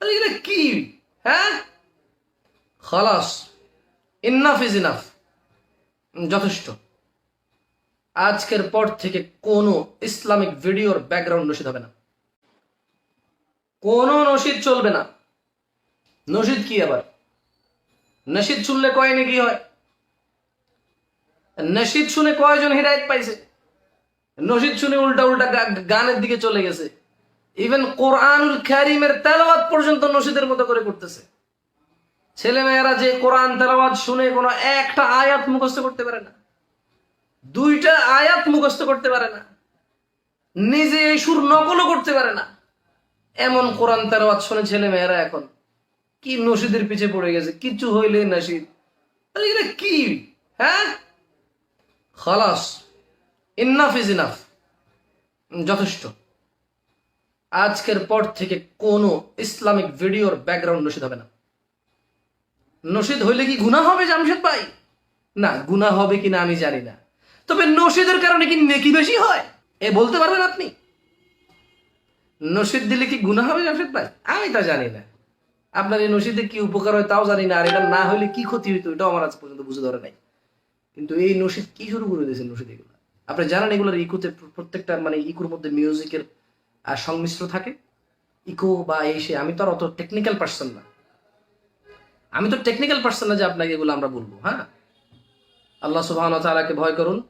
এগুলো কি? হ্যাঁ? খালাস। ইনাফ ইজ ইনাফ যথেষ্ট। আজকের পর থেকে কোনো ইসলামিক ভিডিওর ব্যাকগ্রাউন্ড নসিদ হবে না। কোনো নসিদ চলবে না। নসিদ কি আবার? নসিদ শুনলে কয় নাকি হয়? নসিদ শুনে কয়জন হৃদায়ত পাইছে? নসিদ শুনে উল্টা উল্টা গানের দিকে চলে গেছে। ইভেন কোরআনুল ক্যারিমের তেলাওয়াত পর্যন্ত নসিদের মতো করে করতেছে। ছেলে মেয়েরা যে কোরআন তেলাওয়াত শুনে কোনো একটা আয়াত মুখস্থ করতে পারে না। দুইটা আয়াত মুখস্থ করতে পারে না। নিজে এই সুর নকলও করতে পারে না। এমন কোরআন তেলাওয়াত শুনে ছেলে মেয়েরা এখন কি নসিদের পিছে পড়ে গেছে, কিছু হইলে নসিদ। এগুলো কি? হ্যাঁ? খালাস। Enough is enough. যথেষ্ট। আজকের পর থেকে কোনো ইসলামিক ভিডিওর ব্যাকগ্রাউন্ড নসিদ হবে না। নসিদ হইলে কি গুনাহ হবে জামশেদ ভাই? না, গুনাহ হবে কিনা আমি জানি না। তবে নসিদের কারণে কি নেকি বেশি হয়? এ বলতে পারবেন আপনি? নসিদ দিলে কি গুনাহ হবে জামশেদ ভাই? আমি তা জানি না। আপনার এই নসিদে কি উপকার হয় তাও জানি না, আর এটা না হলে কি ক্ষতি হইতো এটাও আমার আজ পর্যন্ত বুঝে ধরে নাই। কিন্তু এই নসিদ কি শুরু করে দিয়েছেন নসিদ এগুলো? আপনি জানেন এগুলোর ইকুতে প্রত্যেকটা মানে ইকুর মধ্যে মিউজিকের সংমিশ্র থাকে। ইকো বা এই সে, আমি তো আর অত টেকনিক্যাল পার্সন না। আমি তো টেকনিক্যাল পার্সন না যে আপনাকে এগুলো আমরা বলব হ্যাঁ? আল্লাহ সুবাহ তালাকে ভয় করুন।